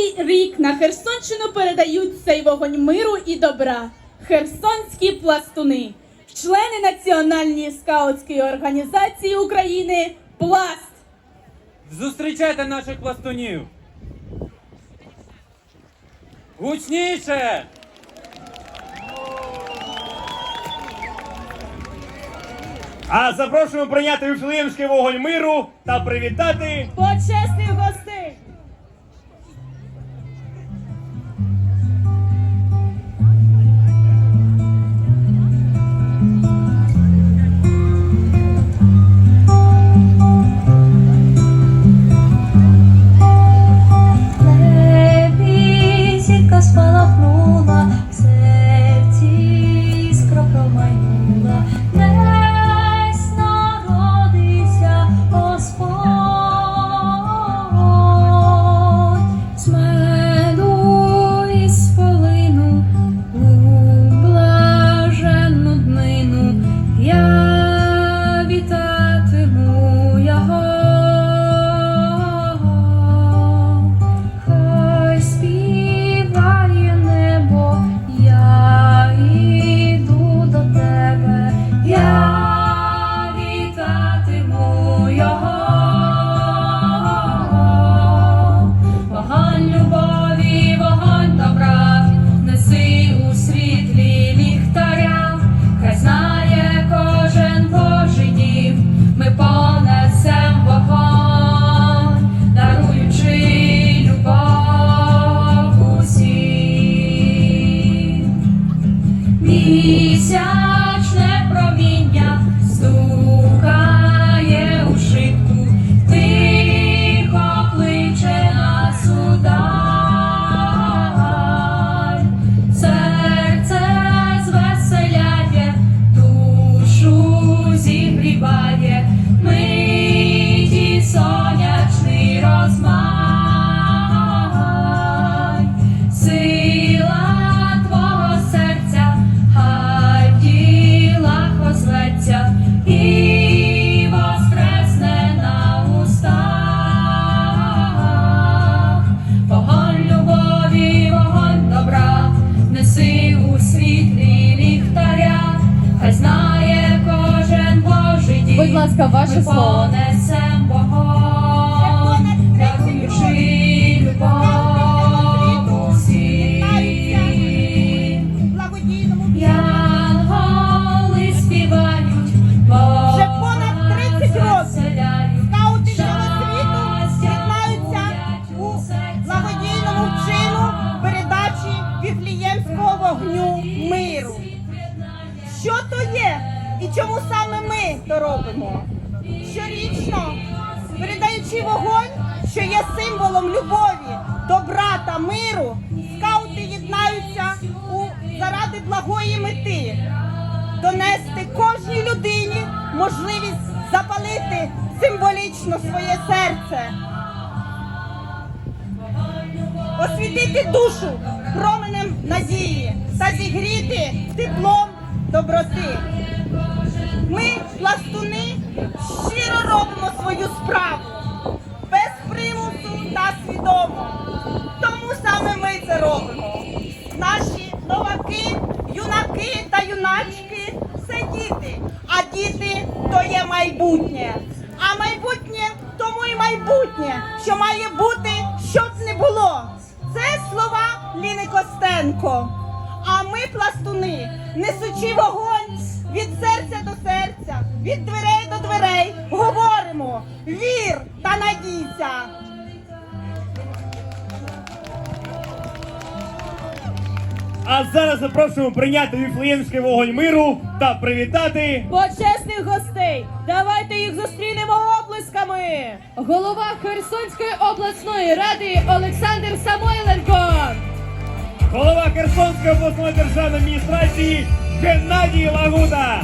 третій рік на Херсонщину передають цей вогонь миру і добра. Херсонські пластуни, члени Національної скаутської організації України Пласт. Зустрічайте наших пластунів. Гучніше! А запрошуємо прийняти Вифлеємський вогонь миру та привітати Почесних гостей! Ласка, ваше слово. То робимо? Щорічно, передаючи вогонь, що є символом любові, добра та миру, скаути єднаються у заради благої мети донести кожній людині можливість запалити символічно своє серце, освітити душу променем надії та зігріти теплом доброти. Ми, пластуни, щиро робимо свою справу без примусу та свідомо. Тому саме ми це робимо. Наші новаки, юнаки та юначки це діти. А діти то є майбутнє. А майбутнє тому і майбутнє, що має бути, щоб не було. Це слова Ліни Костенко. А ми, пластуни, несучи вогонь від серця до серця, від дверей до дверей, говоримо вір та надійся. А зараз запрошуємо прийняти Віфлеємський вогонь миру та привітати Почесних гостей! Давайте їх зустрінемо оплесками! Голова Херсонської обласної ради Олександр Самойленко. голова Херсонської обласної державної адміністрації Геннадій Лагуда,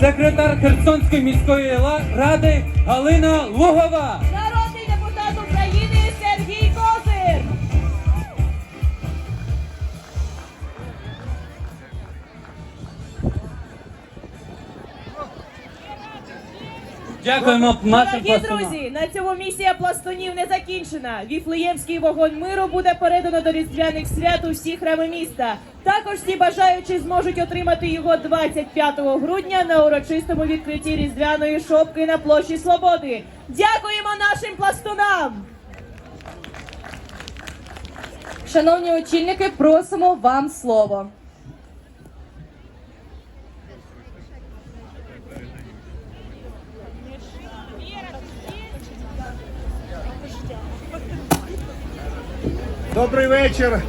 Секретар Херсонської міської ради Галина Лугова. Дякуємо нашим Дорогі пластунам. друзі, на цьому місія пластунів не закінчена. Віфлеємський вогонь миру буде передано до різдвяних свят у всі храми міста. Також всі бажаючі зможуть отримати його 25 грудня на урочистому відкритті різдвяної шопки на площі Свободи. Дякуємо нашим пластунам! Шановні очільники, просимо вам слово. Добрий вечір,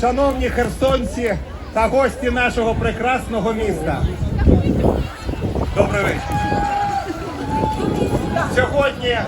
шановні херсонці та гості нашого прекрасного міста. Добрий вечір. Сьогодні